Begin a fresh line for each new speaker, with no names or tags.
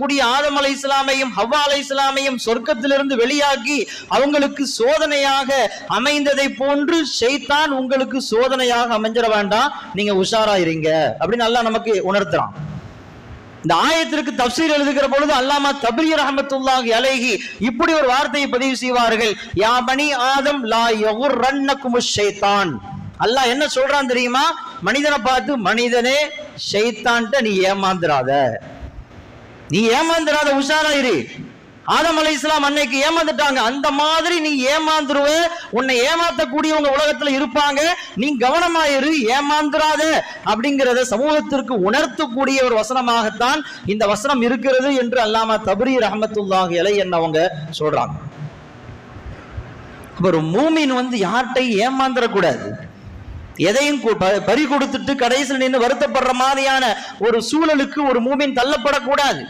கூடிய ஆதம் அலை இஸ்லாமையும் ஹவ்வா அலை இஸ்லாமையும் சொர்க்கத்திலிருந்து வெளியாக்கி அவங்களுக்கு சோதனையாக அமைந்ததை போன்று ஷைத்தான் உங்களுக்கு சோதனையாக அமைஞ்சிட வேண்டாம். நீங்க உஷாரா இருங்க அப்படின்னு அல்லா நமக்கு உணர்த்துறான். இந்த ஆயத்திற்கு தப்சீர் எழுதுகிற பொழுது அல்லாமா தபிரியர் ரஹமத்துல்லாஹி அலைஹி இப்படி ஒரு வார்த்தையை பதிவு செய்வார்கள். யா பனி ஆதம் லா யகுர்ரன்னகுமு ஷைத்தான். அல்லாஹ் என்ன சொல்றான் தெரியுமா? மனிதனை பார்த்து மனிதனே ஷைத்தான்ட்ட நீ ஏமாந்துராத நீ ஏமாந்துடாத உஷாரா இரு ஆதம் அலை இஸ்லாம் அன்னைக்கு ஏமாந்துட்டாங்க. அந்த மாதிரி நீ ஏமாந்துருவ. உன்னை ஏமாத்தக்கூடியவங்க உலகத்துல இருப்பாங்க. நீ கவனமாயிரு ஏமாந்துராத அப்படிங்கிறத சமூகத்திற்கு உணர்த்தக்கூடிய ஒரு வசனமாகத்தான் இந்த வசனம் இருக்கிறது என்று அல்லாம தபரி ரஹமத்துல்லாஹி அலை என்னவங்க சொல்றாங்க. ஒரு மூமின் வந்து யார்கிட்டையும் ஏமாந்துடக்கூடாது எதையும் ப- பறி கொடுத்துட்டு கடைசியில் நின்று வருத்தப்படுற மாதிரியான ஒரு சூழலுக்கு ஒரு மூமின் தள்ளப்படக்கூடாது.